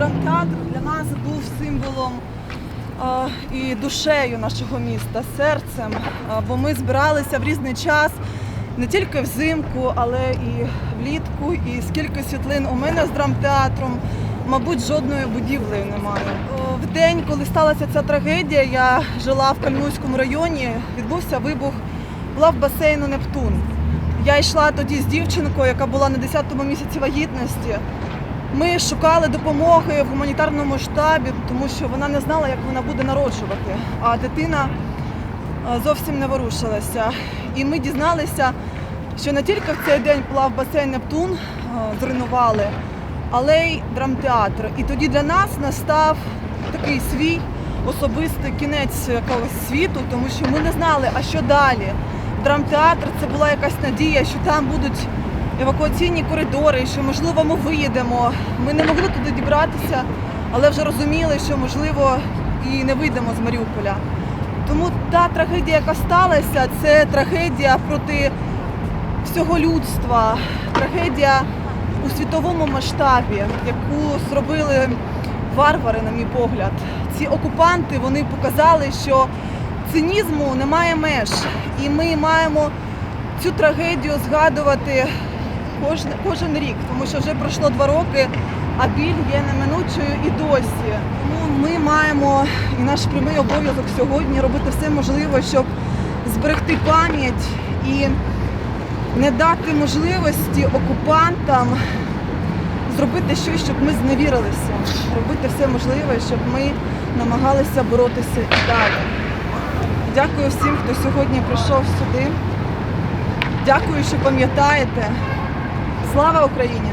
драмтеатр для нас був символом е, і душею нашого міста, серцем, е, бо ми збиралися в різний час не тільки взимку, але і влітку, і скільки світлин у мене з драмтеатром. Мабуть, жодної будівлі немає. Е, в день, коли сталася ця трагедія, я жила в Кальмуйському районі, відбувся вибух була в басейну Нептун. Я йшла тоді з дівчинкою, яка була на 10-му місяці вагітності. Ми шукали допомоги в гуманітарному штабі, тому що вона не знала, як вона буде народжувати. А дитина е, зовсім не ворушилася. І ми дізналися, що не тільки в цей день плав басейн Нептун, е, зруйнували, але й драмтеатр. І тоді для нас настав такий свій особистий кінець якогось світу, тому що ми не знали, а що далі. Драмтеатр це була якась надія, що там будуть евакуаційні коридори, що можливо ми виїдемо. Ми не могли туди дібратися, але вже розуміли, що можливо і не вийдемо з Маріуполя. Тому та трагедія, яка сталася, це трагедія проти всього людства, трагедія у світовому масштабі, яку зробили варвари, на мій погляд. Ці окупанти вони показали, що цинізму немає меж, і ми маємо цю трагедію згадувати кожен, кожен рік, тому що вже пройшло два роки, а біль є неминучою і досі. Тому ми маємо і наш прямий обов'язок сьогодні робити все можливе, щоб зберегти пам'ять і не дати можливості окупантам зробити щось, щоб ми зневірилися, робити все можливе, щоб ми намагалися боротися і далі. Дякую всім, хто сьогодні прийшов сюди. Дякую, що пам'ятаєте. Слава Україні!